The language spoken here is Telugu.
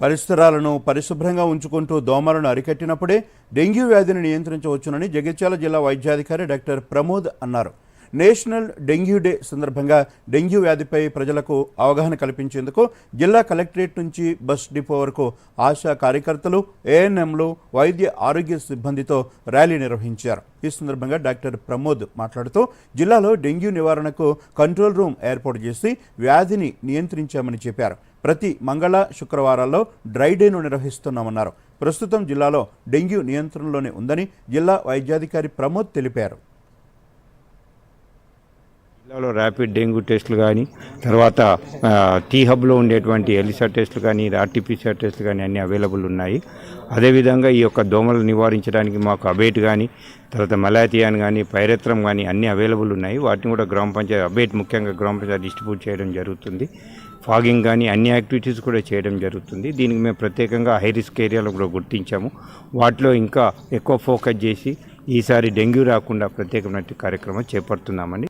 పరిసరాలను పరిశుభ్రంగా ఉంచుకుంటూ దోమలను అరికట్టినప్పుడే డెంగ్యూ వ్యాధిని నియంత్రించవచ్చునని జగిత్యాల జిల్లా వైద్యాధికారి డాక్టర్ ప్రమోద్ అన్నారు. నేషనల్ డెంగ్యూ డే సందర్భంగా డెంగ్యూ వ్యాధిపై ప్రజలకు అవగాహన కల్పించేందుకు జిల్లా కలెక్టరేట్ నుంచి బస్ డిపో వరకు ఆశా కార్యకర్తలు ఏఎన్ఎంలు వైద్య ఆరోగ్య సిబ్బందితో ర్యాలీ నిర్వహించారు. ఈ సందర్భంగా డాక్టర్ ప్రమోద్ మాట్లాడుతూ జిల్లాలో డెంగ్యూ నివారణకు కంట్రోల్ రూమ్ ఏర్పాటు చేసి వ్యాధిని నియంత్రించామని చెప్పారు. ప్రతి మంగళ శుక్రవారాల్లో డ్రై డేను నిర్వహిస్తున్నామన్నారు. ప్రస్తుతం జిల్లాలో డెంగ్యూ నియంత్రణలోనే ఉందని జిల్లా వైద్యాధికారి ప్రమోద్ తెలిపారు. జిల్లాలో ర్యాపిడ్ డెంగ్యూ టెస్టులు కానీ తర్వాత టీ హబ్లో ఉండేటువంటి ఎలిసా టెస్టులు కానీ ఆర్టీపీసీఆర్ టెస్టులు కానీ అన్నీ అవైలబుల్ ఉన్నాయి. అదేవిధంగా ఈ యొక్క దోమలు నివారించడానికి మాకు అబేట్ కానీ తర్వాత మలాథియాన్ కానీ పైరత్రం కానీ అన్నీ అవైలబుల్ ఉన్నాయి. వాటిని కూడా గ్రామ పంచాయతీ అబేట్ ముఖ్యంగా గ్రామ పంచాయతీ డిస్ట్రిబ్యూట్ చేయడం జరుగుతుంది. ఫాగింగ్ కానీ అన్ని యాక్టివిటీస్ కూడా చేయడం జరుగుతుంది. దీనికి మేము ప్రత్యేకంగా హై రిస్క్ ఏరియాలో కూడా గుర్తించాము. వాటిలో ఇంకా ఎక్కువ ఫోకస్ చేసి ఈసారి డెంగ్యూ రాకుండా ప్రత్యేకమైన కార్యక్రమం చేపడుతున్నామండి.